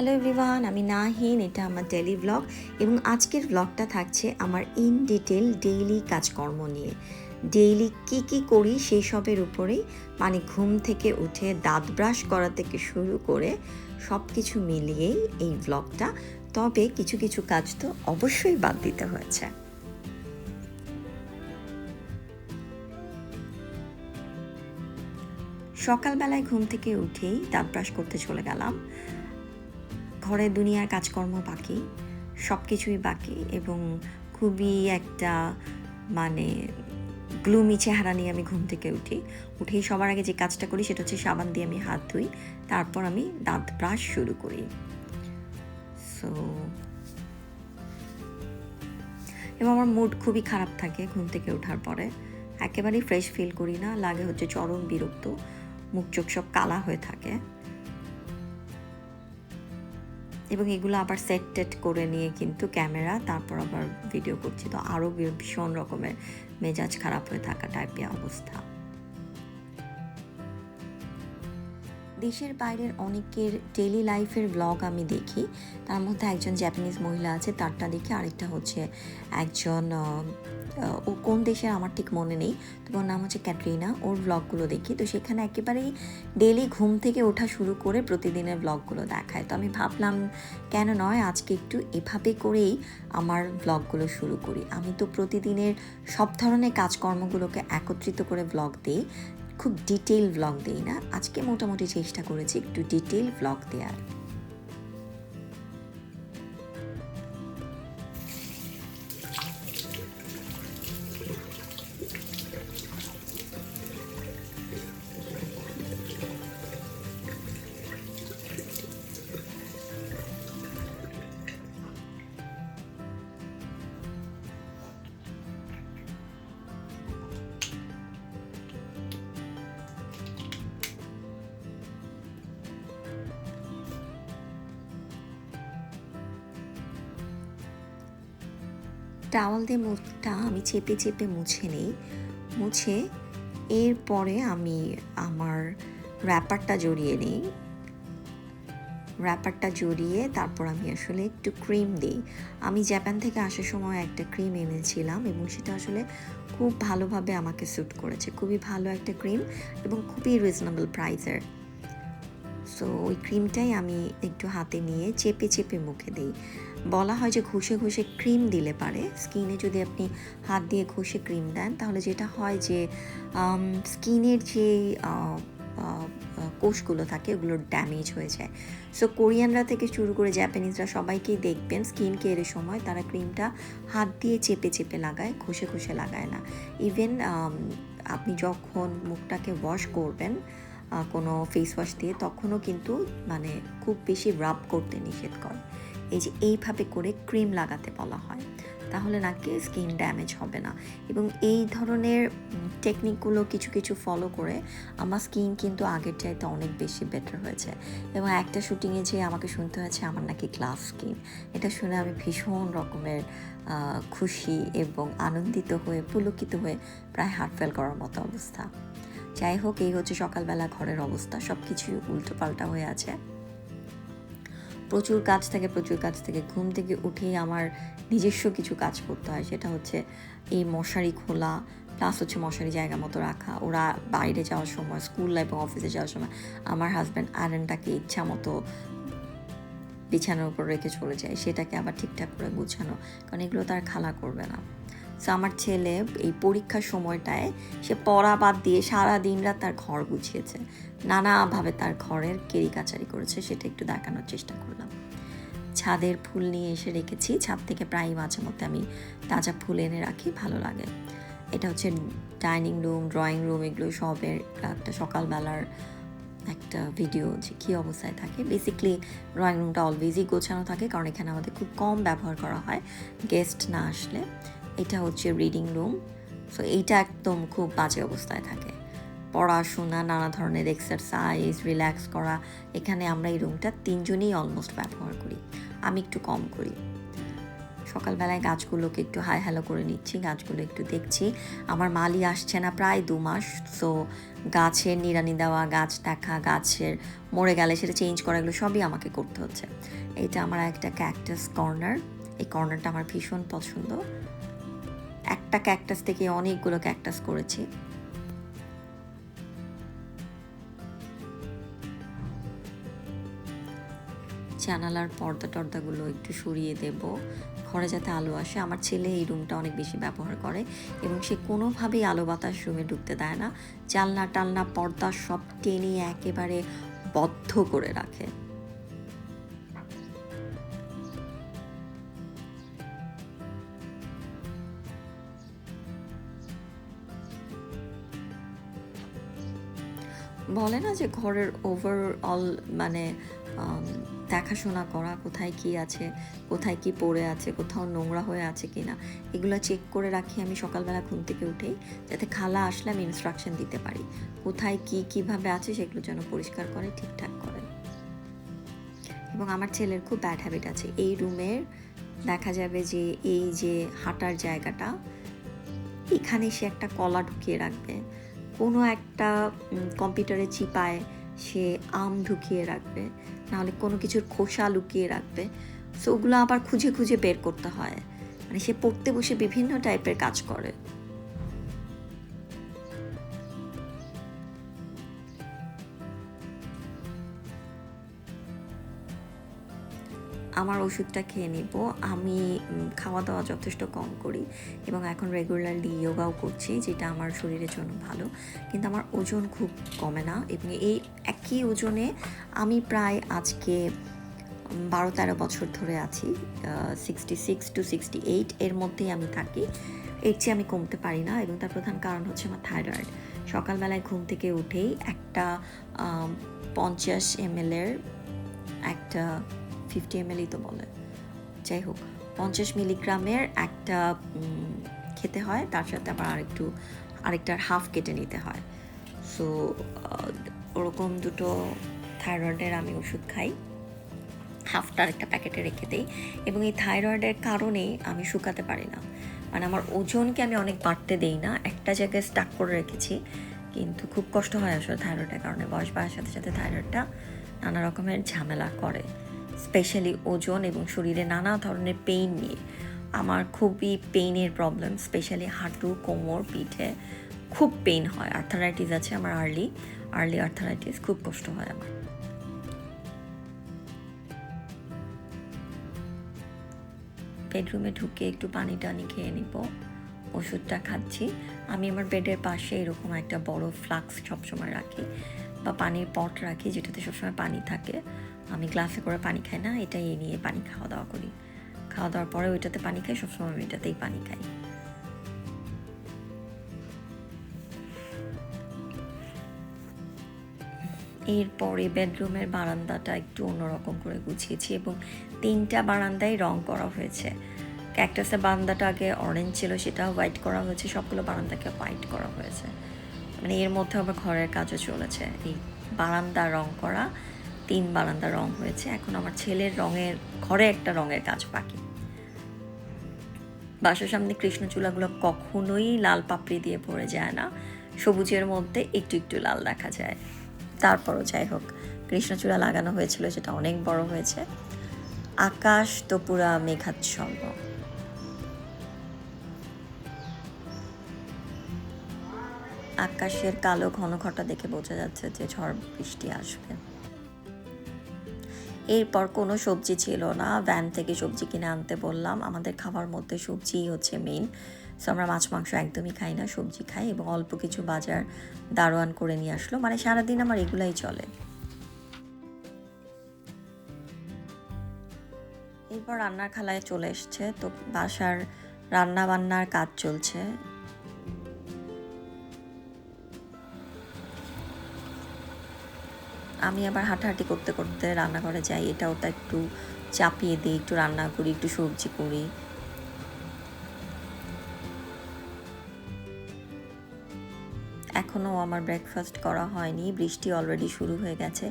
Hello everyone, আমি নাহিন, এটা আমার ডেলি ব্লগ এবং আজকের ব্লগটা থাকছে আমার ইন ডিটেল ডেইলি কাজকর্ম নিয়ে। ডেইলি কি কি করি সেই সবের উপরেই মানে ঘুম থেকে উঠে দাঁত ব্রাশ করা থেকে শুরু করে সব কিছু মিলিয়েই এই ব্লগটা তবে কিছু কিছু কাজ তো অবশ্যই বাদ দিতে হয়েছে। সকালবেলায় ঘুম থেকে উঠেই দাঁত ব্রাশ করতে চলে গেলাম। ঘরে দুনিয়ার কাজকর্ম বাকি সব কিছুই বাকি এবং খুবই একটা মানে গ্লুমি চেহারা নিয়ে আমি ঘুম থেকে উঠি। উঠেই সবার আগে যে কাজটা করি সেটা হচ্ছে সাবান দিয়ে আমি হাত ধুই, তারপর আমি দাঁত ব্রাশ শুরু করি। সো এবং আমার মুড খুবই খারাপ থাকে ঘুম থেকে ওঠার পরে। একেবারেই ফ্রেশ ফিল করি না, লাগে হচ্ছে চরম বিরক্ত, মুখ চোখ সব কালা হয়ে থাকে। এবং এগুলো আবার সেট টেট করে নিয়ে কিন্তু ক্যামেরা তারপর আবার ভিডিও করছি। তো আরও ভীষণ রকমের মেজাজ খারাপ হয়ে থাকা টাইপের অবস্থা। দেশের বাইরের অনেকের ডেলি লাইফের ব্লগ আমি দেখি। তার মধ্যে একজন জ্যাপানিজ মহিলা আছে, তারটা দেখে আরেকটা হচ্ছে একজন ও কোন দেশের আমার ঠিক মনে নেই। তবে ওর নাম হচ্ছে ক্যাটরিনা, ওর ব্লগগুলো দেখি। তো সেখানে একেবারেই ডেলি ঘুম থেকে ওঠা শুরু করে প্রতিদিনের ব্লগগুলো দেখায়। তো আমি ভাবলাম, কেন নয়, আজকে একটু এভাবে করেই আমার ব্লগগুলো শুরু করি। আমি তো প্রতিদিনের সব ধরনের কাজকর্মগুলোকে একত্রিত করে ব্লগ দিই। খুব ডিটেল ব্লগ দিই না। আজকে মোটামুটি চেষ্টা করেছি একটু ডিটেল ব্লগ দেওয়ার টাওয়াল দিয়ে মুখটা আমি চেপে চেপে মুছে নিই। মুছে এরপরে আমি আমার র্যাপারটা জড়িয়ে নিই। র্যাপারটা জড়িয়ে তারপর আমি আসলে একটু ক্রিম দিই। আমি জাপান থেকে আসার সময় একটা ক্রিম এনেছিলাম এবং সেটা আসলে খুব ভালোভাবে আমাকে স্যুট করেছে। খুবই ভালো একটা ক্রিম এবং খুবই রিজনেবল প্রাইসের সো ওই ক্রিমটাই আমি একটু হাতে নিয়ে চেপে চেপে মুখে দিই। বলা হয় যে ঘষে ঘষে ক্রিম দিলে পারে। স্কিনে যদি আপনি হাত দিয়ে ঘষে ক্রিম দেন, তাহলে যেটা হয় যে স্কিনের যে কোষগুলো থাকে ওগুলো ড্যামেজ হয়ে যায়। সো কোরিয়ানরা থেকে শুরু করে জাপানিজরা সবাইকেই দেখবেন, স্কিন কেয়ারের সময় তারা ক্রিমটা হাত দিয়ে চেপে চেপে লাগায়, ঘষে ঘষে লাগায় না। ইভেন আপনি যখন মুখটাকে ওয়াশ করবেন কোনো ফেস ওয়াশ দিয়ে, তখনও কিন্তু মানে খুব বেশি রাব করতে নিষেধ করে। এই যে এইভাবে করে ক্রিম লাগাতে বলা হয়, তাহলে নাকি স্কিন ড্যামেজ হবে না। এবং এই ধরনের টেকনিকগুলো কিছু কিছু ফলো করে আমার স্কিন কিন্তু আগের চাইতে অনেক বেশি বেটার হয়েছে। এবং একটা শুটিংয়ে যে আমাকে শুনতে হয়েছে, আমার নাকি গ্লাস স্কিন। এটা শুনে আমি ভীষণ রকমের খুশি এবং আনন্দিত হয়ে, পুলকিত হয়ে প্রায় হার্ট ফেল করার মতো অবস্থা। যাই হোক, এই হচ্ছে সকালবেলা ঘরের অবস্থা। সব কিছুই উল্টো পাল্টা হয়ে আছে। প্রচুর কাজ থাকে, প্রচুর কাজ থেকে। ঘুম থেকে উঠেই আমার নিজস্ব কিছু কাজ করতে হয়, সেটা হচ্ছে এই মশারি খোলা প্লাস হচ্ছে মশারি জায়গা মতো রাখা। ওরা বাইরে যাওয়ার সময় স্কুল লাইফ এবং অফিসে যাওয়ার সময় আমার হাজব্যান্ড আয়রনটাকে ইচ্ছা মতো বিছানার উপর রেখে চলে যায়। সেটাকে আবার ঠিকঠাক করে গুছানো। কারণ এগুলো তার খালা করবে না। সো আমার ছেলে এই পরীক্ষার সময়টায় সে পড়া বাদ দিয়ে সারা দিন রাত তার ঘর গুছিয়েছে। নানাভাবে তার ঘরের কেরিকাচারি করেছে, সেটা একটু দেখানোর চেষ্টা করলাম। ছাদের ফুল নিয়ে এসে রেখেছি, ছাদ থেকে প্রায় মাঝে মধ্যে আমি তাজা ফুল এনে রাখি, ভালো লাগে। এটা হচ্ছে ডাইনিং রুম, ড্রয়িং রুম, এগুলো সবের একটা সকালবেলার একটা ভিডিও যে কী অবস্থায় থাকে। বেসিকলি ড্রয়িং রুমটা অলওয়েজই গোছানো থাকে, কারণ এখানে আমাদের খুব কম ব্যবহার করা হয় গেস্ট না আসলে। এটা হচ্ছে রিডিং রুম সো এইটা একদম খুব বাজে অবস্থায় থাকে। পড়াশোনা, নানা ধরনের এক্সারসাইজ রিল্যাক্স করা, এখানে আমরা এই রুমটা তিনজনেই অলমোস্ট ব্যবহার করি। আমি একটু কম করি। সকালবেলায় গাছগুলোকে একটু হাই হ্যালো করে নিচ্ছি, গাছগুলো একটু দেখছি। আমার মালি আসছে না প্রায় দু মাস সো গাছের নিড়ানি দেওয়া, গাছ দেখা, গাছের মরে গেলে সেটা চেঞ্জ করা, এগুলো সবই আমাকে করতে হচ্ছে। এটা আমার একটা ক্যাকটাস কর্নার এই কর্নারটা আমার ভীষণ পছন্দ। একটা ক্যাকটাস থেকে অনেকগুলো ক্যাকটাস করেছি। জানালার পর্দা টর্দাগুলো একটু সরিয়ে দেব, ঘরে যাতে আলো আসে। আমার ছেলে এই রুমটা অনেক বেশি ব্যবহার করে এবং সে কোনোভাবেই আলো বাতাস রুমে ঢুকতে দেয় না। জানলা টালনা পর্দা সব টেনে একেবারে বদ্ধ করে রাখে। বলে না যে ঘরের ওভারঅল মানে দেখাশোনা করা, কোথায় কি আছে, কোথায় কি পড়ে আছে, কোথাও নোংরা হয়ে আছে কি না এগুলো চেক করে রাখি আমি সকালবেলা ঘুম থেকে উঠেই, যাতে খালা আসলে আমি ইনস্ট্রাকশন দিতে পারি। কোথায় কি, কীভাবে আছে সেগুলো যেন পরিষ্কার করে, ঠিকঠাক করে। এবং আমার ছেলের খুব ব্যাড হ্যাবিট আছে। এই রুমের দেখা যাবে যে, এই যে হাঁটার জায়গাটা এখানে সে একটা কলা ঢুকিয়ে রাখবে। কোনো একটা কম্পিউটারে চিপায় সে আম ঢুকিয়ে রাখবে, নাহলে কোনো কিছুর খোসা লুকিয়ে রাখবে। সো ওগুলো আবার খুঁজে খুঁজে বের করতে হয়। মানে সে পড়তে বসে বিভিন্ন টাইপের কাজ করে। আমার ওষুধটা খেয়ে নেব। আমি খাওয়া দাওয়া যথেষ্ট কম করি এবং এখন রেগুলারলি যোগাও করছি, যেটা আমার শরীরের জন্য ভালো। কিন্তু আমার ওজন খুব কমে না এবং এই একই ওজনে আমি প্রায় আজকে বারো তেরো বছর ধরে আছি sixty six two sixty eight এর মধ্যেই আমি থাকি। এর চেয়ে আমি কমতে পারি না এবং তার প্রধান কারণ হচ্ছে আমার থাইরয়েড সকালবেলায় ঘুম থেকে উঠেই একটা পঞ্চাশ এমএলের একটা ফিফটি এমএলই তো বলে। যাই হোক পঞ্চাশ মিলিগ্রামের একটা খেতে হয়, তার সাথে আবার আরেকটু, আরেকটার হাফ কেটে নিতে হয়। সো ওরকম দুটো থাইরয়েডের আমি ওষুধ খাই। হাফটা একটা প্যাকেটে রেখে দিই। এবং এই থাইরয়েডের কারণেই আমি শুকাতে পারি না। মানে আমার ওজনকে আমি অনেক বাড়তে দেই না। একটা জায়গায় স্টাক করে রেখেছি। কিন্তু খুব কষ্ট হয় আসলে থাইরয়েডের কারণে। বয়স বাড়ার সাথে সাথে থাইরয়েডটা নানা রকমের ঝামেলা করে। স্পেশালি ওজন এবং শরীরে নানা ধরনের পেইন নিয়ে। আমার খুবই পেইনের প্রবলেম, স্পেশালি হাঁটু, কোমর, পিঠে। খুব পেইন হয়। আর্থারাইটিস আছে আমার আর্লি। আর্লি আর্থারাইটিস খুব কষ্ট হয় আমার। বেডরুমে ঢুকে একটু পানি টানি খেয়ে নিব। ওষুধটা খাচ্ছি। আমি আমার বেডের পাশে এরকম একটা বড় ফ্লাক্স সবসময় রাখি বা পানির পট রাখি যেটাতে সবসময় পানি থাকে। আমি গ্লাসে করে পানি খাই না, এটাই নিয়ে পানি খাওয়া দাওয়া করি। খাওয়া দাওয়ার পরে ওইটাতে পানি খাই, সবসময় আমি এটাতেই পানি খাই। এরপরে বেডরুমের বারান্দাটা একটু অন্যরকম করে গুছিয়েছি এবং তিনটা বারান্দায় রং করা হয়েছে। ক্যাকটাসের বারান্দাটা আগে অরেঞ্জ ছিল, সেটা হোয়াইট করা হয়েছে, সবগুলো বারান্দাকে হোয়াইট করা হয়েছে। মানে এর মধ্যে আবার ঘরের কাজও চলেছে। এই বারান্দা রং করা তিন বারান্দা রং হয়েছে। এখন আমার ছেলের রঙের, ঘরে একটা রঙের কাজ বাকি। বাসার সামনে কৃষ্ণচূড়াগুলো কখনোই লাল পাপড়ি দিয়ে ভরে যায় না। সবুজের মধ্যে একটু একটু লাল দেখা যায়। তারপরও যাই হোক কৃষ্ণচূড়া লাগানো হয়েছিল, সেটা অনেক বড় হয়েছে। আকাশ তো পুরা মেঘাচ্ছন্ন। আকাশের কালো ঘন ঘটা দেখে বোঝা যাচ্ছে যে ঝড় বৃষ্টি আসবে। এরপর কোনো সবজি ছিল না। ভ্যান থেকে সবজি কিনে আনতে বললাম, আমাদের খাবার মধ্যে সবজিই হচ্ছে মেইন সো আমরা মাছ, মাংস একদমই খাই না, সবজি খাই এবং অল্প কিছু বাজার দারোয়ান করে নিয়ে আসলো। মানে সারাদিন আমার এগুলাই চলে। এরপর রান্নার খালায় চলে এসছে। তো বাসার রান্না বান্নার কাজ চলছে। আমি আবার হাঁটাহাঁটি করতে করতে রান্নাঘরে যাই এটা ওটা একটু চাপিয়ে দিই, একটু রান্না করি, একটু সবজি করি। এখনও আমার ব্রেকফাস্ট করা হয়নি, বৃষ্টি অলরেডি শুরু হয়ে গেছে,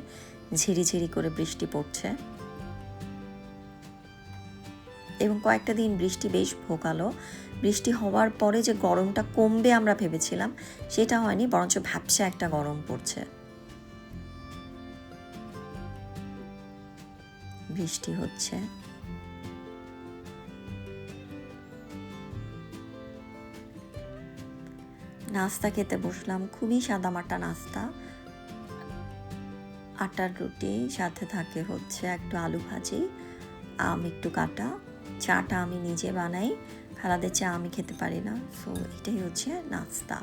ঝিরিঝিরি করে বৃষ্টি পড়ছে। এবং কয়েকটা দিন বৃষ্টি বেশ ভোগালো। বৃষ্টি হওয়ার পরে যে গরমটা কমবে আমরা ভেবেছিলাম, সেটা হয়নি, বরঞ্চ ভ্যাপসা একটা গরম পড়ছে। বৃষ্টি হচ্ছে। নাস্তা খেতে বসলাম, খুবই সাদামাটা নাস্তা। আটার রুটি, সাথে থাকে হচ্ছে একটু আলু ভাজি, আম একটু কাটা। চাটা আমি নিজে বানাই, খালাদের চা আমি খেতে পারি না সো এটাই হচ্ছে নাস্তা।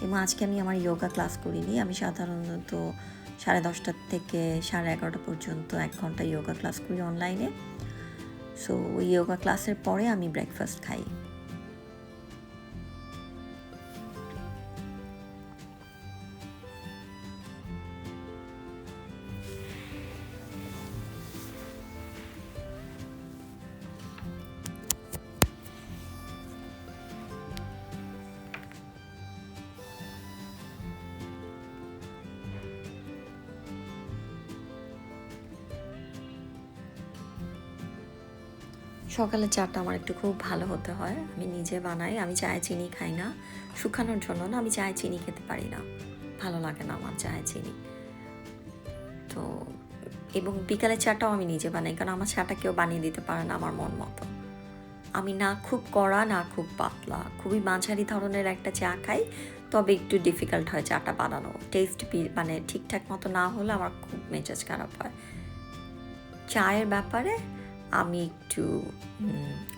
এবং আজকে আমি আমার যোগা ক্লাস করিনি, আমি সাধারণত সাড়ে দশটার থেকে সাড়ে এগারোটা পর্যন্ত এক ঘণ্টা ইয়োগা ক্লাস করি অনলাইনে সো ওই যোগা ক্লাসের পরে আমি ব্রেকফাস্ট খাই। সকালে চাটা আমার একটু খুব ভালো হতে হয়। আমি নিজে বানাই, আমি চায়ে চিনি খাই না। শুকানোর জন্য না, আমি চায়ে চিনি খেতে পারি না। ভালো লাগে না আমার চায়ে চিনি। তো, এবং বিকালের চাটাও আমি নিজে বানাই, কারণ আমার চাটা কেউ বানিয়ে দিতে পারে না আমার মন মতো। আমি না খুব কড়া, না খুব পাতলা, খুবই মাঝারি ধরনের একটা চা খাই, তবে একটু ডিফিকাল্ট হয় চাটা বানানো। টেস্ট মানে ঠিকঠাক মতো না হলে আমার খুব মেজাজ খারাপ হয়। চায়ের ব্যাপারে আমি একটু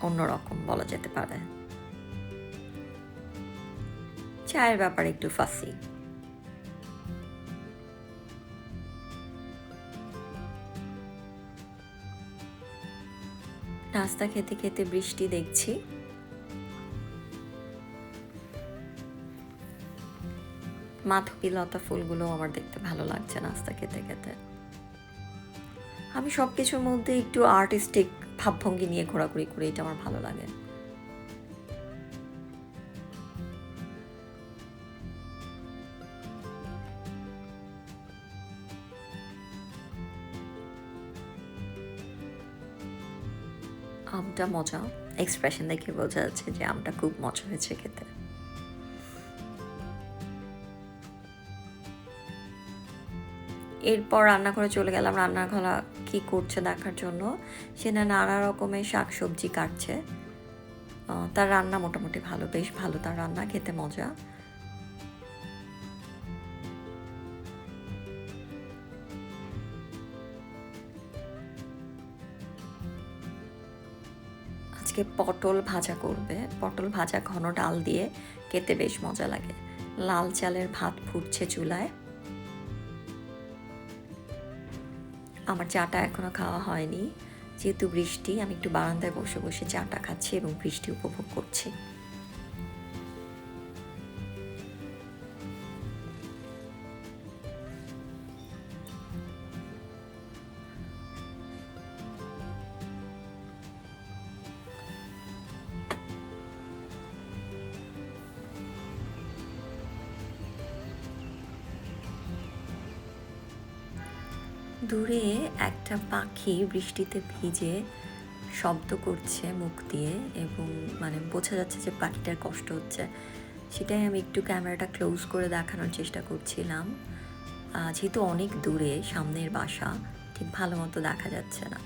অন্যরকম বলা যেতে পারে। চায়ের ব্যাপারে একটু ফাঁসি নাস্তা খেতে খেতে বৃষ্টি দেখছি। মাধবী লতা ফুলগুলো আমার দেখতে ভালো লাগছে নাস্তা খেতে খেতে। আমি সব কিছুর মধ্যে একটু আর্টিস্টিক ভাবভঙ্গি নিয়ে ঘোরাঘুরি করি, এটা আমার ভালো লাগে। আমটা মজা এক্সপ্রেশন দেখে বোঝা যাচ্ছে যে আমটা খুব মজা হয়েছে খেতে। এরপর রান্না করে চলে গেলাম। রান্নাঘরা কি করছে দেখার জন্য? সে না নানা রকমের শাক সবজি কাটছে তার রান্না মোটামুটি ভালো, বেশ ভালো তার রান্না, খেতে মজা। আজকে পটল ভাজা করবে। পটল ভাজা ঘন ডাল দিয়ে খেতে বেশ মজা লাগে। লাল চালের ভাত ফুটছে চুলায়। আমার চাটা এখনও খাওয়া হয়নি। যেহেতু বৃষ্টি, আমি একটু বারান্দায় বসে বসে চাটা খাচ্ছি এবং বৃষ্টি উপভোগ করছি। দূরে একটা পাখি বৃষ্টিতে ভিজে শব্দ করছে মুখ দিয়ে এবং মানে বোঝা যাচ্ছে যে পাখিটার কষ্ট হচ্ছে। সেটাই আমি একটু ক্যামেরাটা ক্লোজ করে দেখানোর চেষ্টা করছিলাম। যেহেতু অনেক দূরে, সামনের বাসা, ঠিক ভালো মতো দেখা যাচ্ছে না।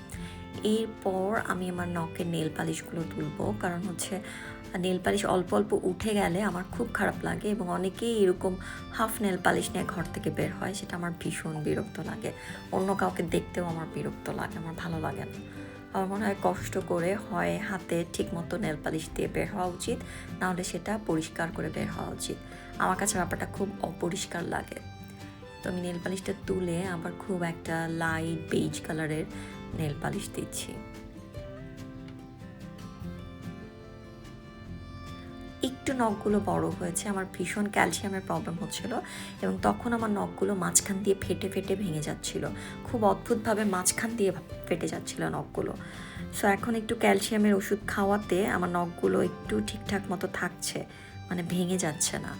এরপর আমি আমার নখের নেল পালিশগুলো তুলবো। কারণ হচ্ছে নেল পালিশ অল্প অল্প উঠে গেলে আমার খুব খারাপ লাগে এবং অনেকেই এরকম হাফ নেল পালিশ নিয়ে ঘর থেকে বের হয়, সেটা আমার ভীষণ বিরক্ত লাগে। অন্য কাউকে দেখতেও আমার বিরক্ত লাগে, আমার ভালো লাগে না। আমার মনে হয় কষ্ট করে হয় হাতে ঠিক মতো নেল পালিশ দিয়ে বের হওয়া উচিত নাহলে সেটা পরিষ্কার করে বের হওয়া উচিত। আমার কাছে ব্যাপারটা খুব অপরিষ্কার লাগে। তো আমি নেল পালিশটা তুলে আবার খুব একটা লাইট বেজ কালারের নেল পালিশ দিচ্ছি। একটু নখগুলো বড় হয়েছে, আমার ভীষণ ক্যালসিয়ামের প্রবলেম হচ্ছিল এবং তখন আমার নখগুলো মাঝখান দিয়ে ফেটে ফেটে ভেঙে যাচ্ছিল। খুব অদ্ভুতভাবে মাঝখান দিয়ে ফেটে যাচ্ছিল নখগুলো। সো এখন একটু ক্যালসিয়ামের ওষুধ খাওয়াতে আমার নখগুলো একটু ঠিকঠাক মতো থাকছে মানে ভেঙে যাচ্ছে না।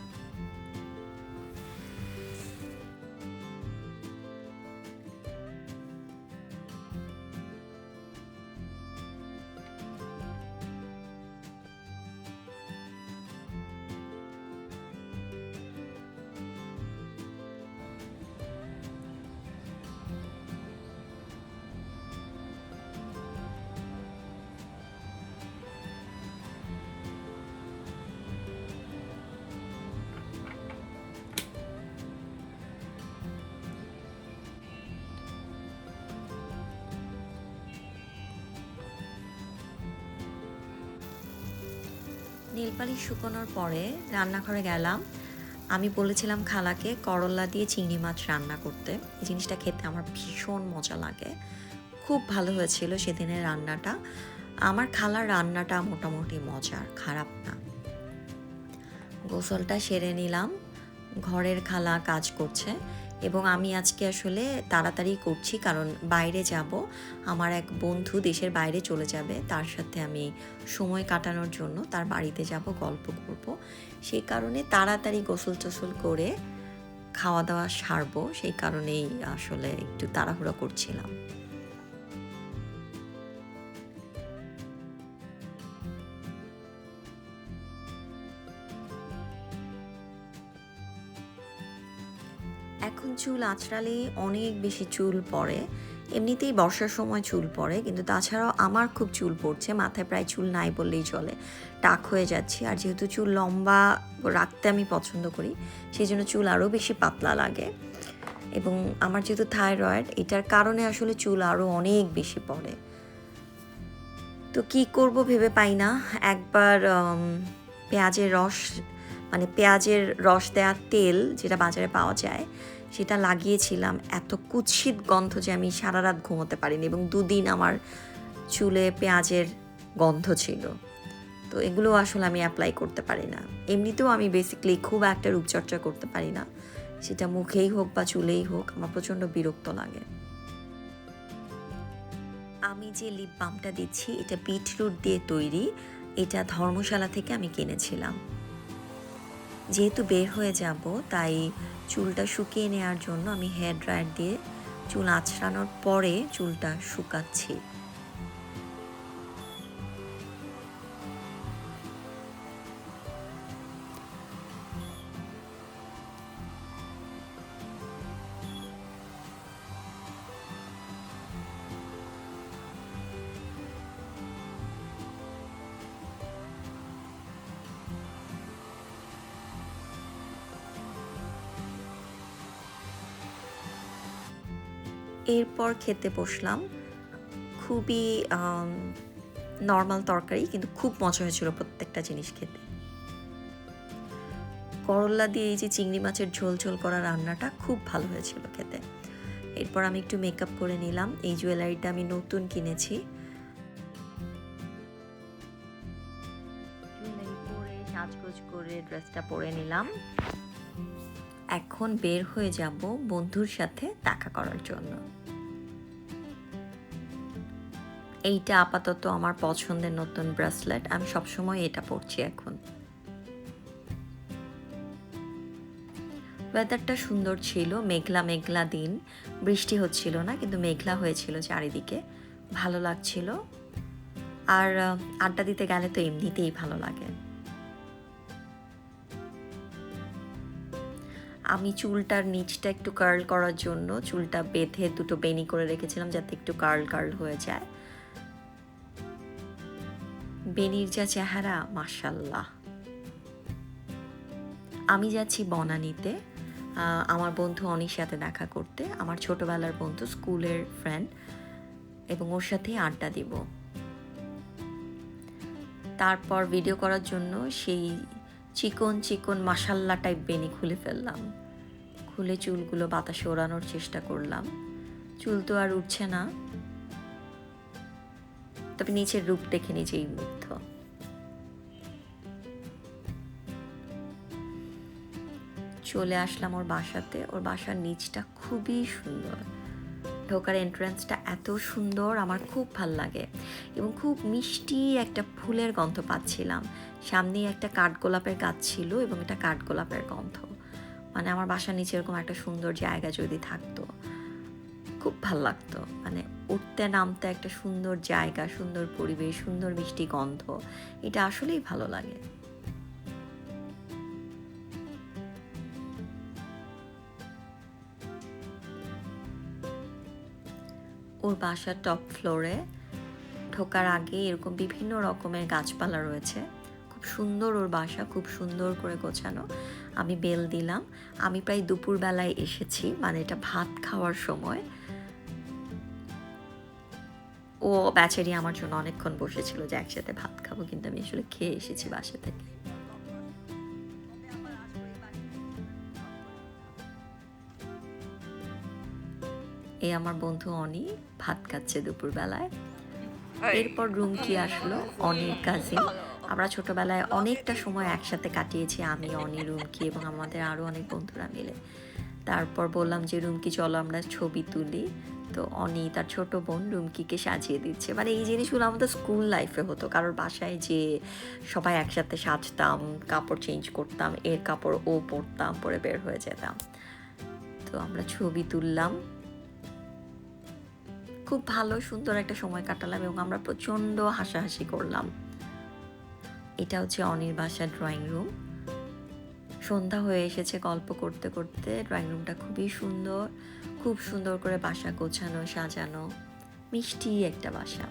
নীলপালি শুকোনোর পরে রান্নাঘরে গেলাম। আমি বলেছিলাম খালাকে করলা দিয়ে চিংড়ি মাছ রান্না করতে। এই জিনিসটা খেতে আমার ভীষণ মজা লাগে। খুব ভালো হয়েছিল সেদিনের রান্নাটা। আমার খালার রান্নাটা মোটামুটি মজার, খারাপ না। গোসলটা সেরে নিলাম। ঘরের খালা কাজ করছে। এবং আমি আজকে আসলে তাড়াতাড়ি করছি কারণ বাইরে যাব। আমার এক বন্ধু দেশের বাইরে চলে যাবে। তার সাথে আমি সময় কাটানোর জন্য তার বাড়িতে যাব, গল্প করব। সেই কারণে তাড়াতাড়ি গোসল টসল করে খাওয়া দাওয়া সারবো। সেই কারণেই আসলে একটু তাড়াহুড়ো করছিলাম। এখন চুল আঁচড়ালে অনেক বেশি চুল পড়ে। এমনিতেই বর্ষার সময় চুল পড়ে, কিন্তু তাছাড়াও আমার খুব চুল পড়ছে, মাথায় প্রায় চুল নাই বললেই চলে। টাক হয়ে যাচ্ছে, আর যেহেতু চুল লম্বা রাখতে আমি পছন্দ করি সেই জন্য চুল আরও বেশি পাতলা লাগে। এবং আমার যেহেতু থাইরয়েড, এটার কারণে আসলে চুল আরও অনেক বেশি পড়ে। তো কি করব ভেবে পাই না। একবার পেঁয়াজের রস মানে পেঁয়াজের রস দেওয়া তেল যেটা বাজারে পাওয়া যায়, সেটা লাগিয়েছিলাম। এত কুৎসিত গন্ধ যে আমি সারা রাত ঘুমোতে পারিনি এবং দুদিন আমার চুলে পেঁয়াজের গন্ধ ছিল। তো এগুলো আসলে আমি অ্যাপ্লাই করতে পারি না। এমনিতেও আমি বেসিকলি খুব একটা রূপচর্চা করতে পারি না। সেটা মুখেই হোক বা চুলেই হোক, আমার প্রচণ্ড বিরক্ত লাগে। আমি যে লিপ বামটা দিচ্ছি, এটা বিটরুট দিয়ে তৈরি। এটা ধর্মশালা থেকে আমি কিনেছিলাম। যেহেতু বের হয়ে যাব, তাই চুলটা শুকিয়ে নেওয়ার জন্য আমি হেয়ার ড্রায়ার দিয়ে চুল আঁচড়ানোর পরে চুলটা শুকাচ্ছি। এরপর খেতে বসলাম। খুবই নর্মাল তরকারি, কিন্তু খুব মজা হয়েছিল প্রত্যেকটা জিনিস খেতে। করলা দিয়ে এই যে চিংড়ি মাছের ঝোল ঝোল করা রান্নাটা খুব ভালো হয়েছিল খেতে। এরপর আমি একটু মেকআপ করে নিলাম। এই জুয়েলারিটা আমি নতুন কিনেছি। পরে সাজগোজ করে ড্রেসটা পরে নিলাম। এখন বের হয়ে যাব বন্ধুর সাথে দেখা করার জন্য। এইটা আপাতত আমার পছন্দের নতুন ব্রেসলেট। আমি সবসময় এটা পরছি এখন। ওয়েদারটা সুন্দর ছিল, মেঘলা মেঘলা দিন। বৃষ্টি হচ্ছিল না, কিন্তু মেঘলা হয়েছিল চারিদিকে। ভালো লাগছিল। আর আড্ডা দিতে গেলে তো এমনিতেই ভালো লাগে। আমি চুলটার নিচটা একটু কার্ল করার জন্য চুলটা বেঁধে দুটো বেনি করে রেখেছিলাম যাতে একটু কার্ল কার্ল হয়ে যায়। বেনির যা চেহারা মাসাল্লাহ আমি যাচ্ছি বনানীতে। আমার বন্ধু অনির সাথে দেখা করতে। আমার ছোটবেলার বন্ধু স্কুলের ফ্রেন্ড এবং ওর সাথেই আড্ডা দিব। তারপর ভিডিও করার জন্য সেই চিকন চিকন মাসাল্লা টাইপ বেনি খুলে ফেললাম। খুলে চুলগুলো বাতাসে ওড়ানোর চেষ্টা করলাম। চুল তো আর উঠছে না। তবে নিচের রূপ দেখে নিজেই মুগ্ধ। চলে আসলাম ওর বাসাতে। ওর বাসার নিচটা খুবই সুন্দর। ঢোকার এন্ট্রান্সটা এত সুন্দর, আমার খুব ভালো লাগে। এবং খুব মিষ্টি একটা ফুলের গন্ধ পাচ্ছিলাম। সামনেই একটা কাঠগোলাপের গাছ ছিল এবং এটা কাঠগোলাপের গন্ধ। মানে আমার বাসার নিচে এরকম একটা সুন্দর জায়গা যদি থাকতো, খুব ভালো লাগতো। মানে উঠতে নামতে একটা সুন্দর জায়গা, সুন্দর পরিবেশ, সুন্দর মিষ্টি গন্ধ, এটা আসলেই ভালো লাগে। ওর বাসার টপ ফ্লোরে ঢোকার আগে এরকম বিভিন্ন রকমের গাছপালা রয়েছে। খুব সুন্দর ওর বাসা, খুব সুন্দর করে গোছানো। আমি বেল দিলাম। আমি প্রায় দুপুরবেলায় এসেছি মানে এটা ভাত খাওয়ার সময়। ও ব্যাচারি আমার জন্য অনেকক্ষণ বসেছিল যে একসাথে ভাত খাব, কিন্তু আমি আসলে খেয়ে এসেছি বাসা থেকে। এই আমার বন্ধু অনি ভাত খাচ্ছে দুপুরবেলায়। এরপর রুমকি আসলো? অনির কাজিন আমরা ছোটবেলায় অনেকটা সময় একসাথে কাটিয়েছি আমি অনি রুমকি এবং আমাদের আরও অনেক বন্ধুরা মিলে। তারপর বললাম যে রুমকি চলো আমরা ছবি তুলি। তো অনি তার ছোট বোন রুমকিকে সাজিয়ে দিচ্ছে। মানে এই জিনিসগুলো আমাদের স্কুল লাইফে হতো। কারোর বাসায় যে সবাই একসাথে সাজতাম কাপড় চেঞ্জ করতাম এর কাপড় ও পরতাম পরে বের হয়ে যেতাম। তো আমরা ছবি তুললাম। খুব ভালো, সুন্দর একটা সময় কাটালাম এবং আমরা প্রচণ্ড হাসাহাসি করলাম। এটা হচ্ছে অনির বাসার ড্রয়িং রুম সন্ধ্যা হয়ে এসেছে গল্প করতে করতে। ড্রয়িং রুমটা খুবই সুন্দর, খুব সুন্দর করে বাসা গোছানো, সাজানো। মিষ্টি একটা বাসা।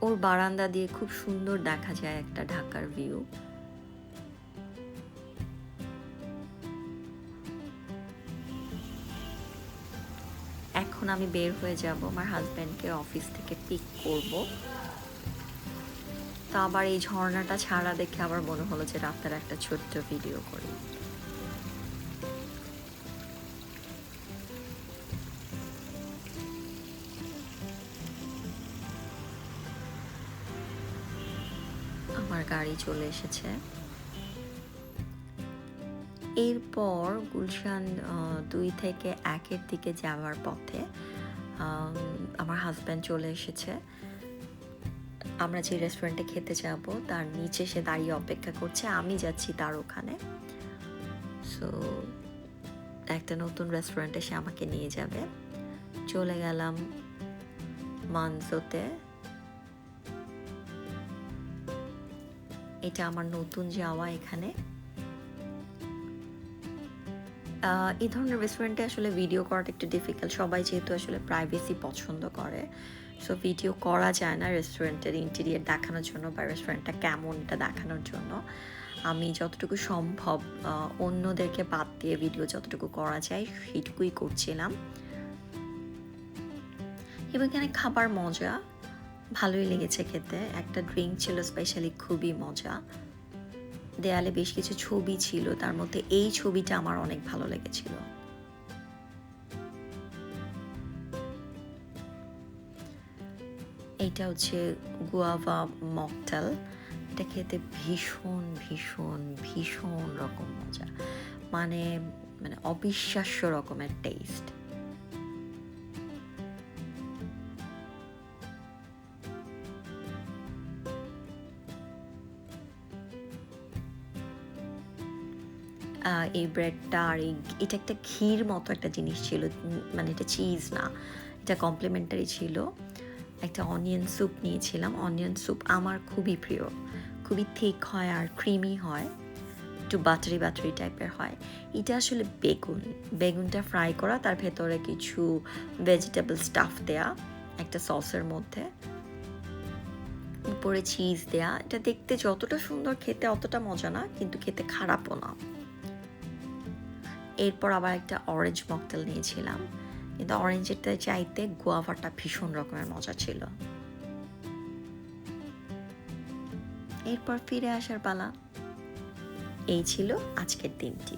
ওর বারান্দা দিয়ে খুব সুন্দর দেখা যায় একটা ঢাকার ভিউ এখন আমি বের হয়ে যাব, আমার হাজব্যান্ডকে অফিস থেকে পিক করব। তো আবার এই ঝর্ণাটা ছাড়া দেখে আবার মনে হলো যে রাতের একটা ছোট্ট ভিডিও করি। আমার গাড়ি চলে এসেছে। এরপর গুলশান দুই থেকে একের দিকে যাওয়ার পথে আমার হাজব্যান্ড চলে এসেছে। আমরা যে রেস্টুরেন্টে খেতে যাব, তার নিচে সে দাঁড়িয়ে অপেক্ষা করছে, আমি যাচ্ছি তার ওখানে। সো একটা নতুন রেস্টুরেন্টে সে আমাকে নিয়ে যাবে। চলে গেলাম মানজোতে এটা আমার নতুন যাওয়া এখানে। এই ধরনের রেস্টুরেন্টে আসলে ভিডিও করাটা একটু ডিফিকাল্ট সবাই যেহেতু আসলে প্রাইভেসি পছন্দ করে সো ভিডিও করা যায় না রেস্টুরেন্টের ইন্টেরিয়ার দেখানোর জন্য বা রেস্টুরেন্টটা কেমন এটা দেখানোর জন্য। আমি যতটুকু সম্ভব অন্যদেরকে বাদ দিয়ে ভিডিও যতটুকু করা যায় সেটুকুই করছিলাম। এবং এখানে খাবার মজা, ভালোই লেগেছে খেতে। একটা ড্রিঙ্ক ছিল স্পেশালি খুবই মজা। দেয়ালে বেশ কিছু ছবি ছিল, তার মধ্যে এই ছবিটা আমার অনেক ভালো লেগেছিল। এইটা হচ্ছে গুয়াভা মকটাল। এটা খেতে ভীষণ ভীষণ ভীষণ রকম মজা। মানে মানে অবিশ্বাস্য রকমের টেস্ট এই ব্রেডটা আর এই এটা একটা ক্ষীর মতো একটা জিনিস ছিল মানে এটা চিজ না, এটা কমপ্লিমেন্টারি ছিল। একটা অনিয়ন স্যুপ নিয়েছিলাম। অনিয়ন স্যুপ আমার খুবই প্রিয়। খুবই থিক হয় আর ক্রিমি হয়। একটু বাটারি বাটারি টাইপের হয়। এটা আসলে বেগুন। বেগুনটা ফ্রাই করা, তার ভেতরে কিছু ভেজিটেবল স্টাফ দেয়া, একটা সসের মধ্যে। উপরে চিজ দেয়া। এটা দেখতে যতটা সুন্দর, খেতে অতটা মজা না, কিন্তু খেতে খারাপও না। এরপর আবার একটা অরেঞ্জ মকটেল নিয়েছিলাম। কিন্তু অরেঞ্জেরটা চাইতে গোয়াভাটা ভীষণ রকমের মজা ছিল। এরপর ফিরে আসার পালা। এই ছিল আজকের দিনটি।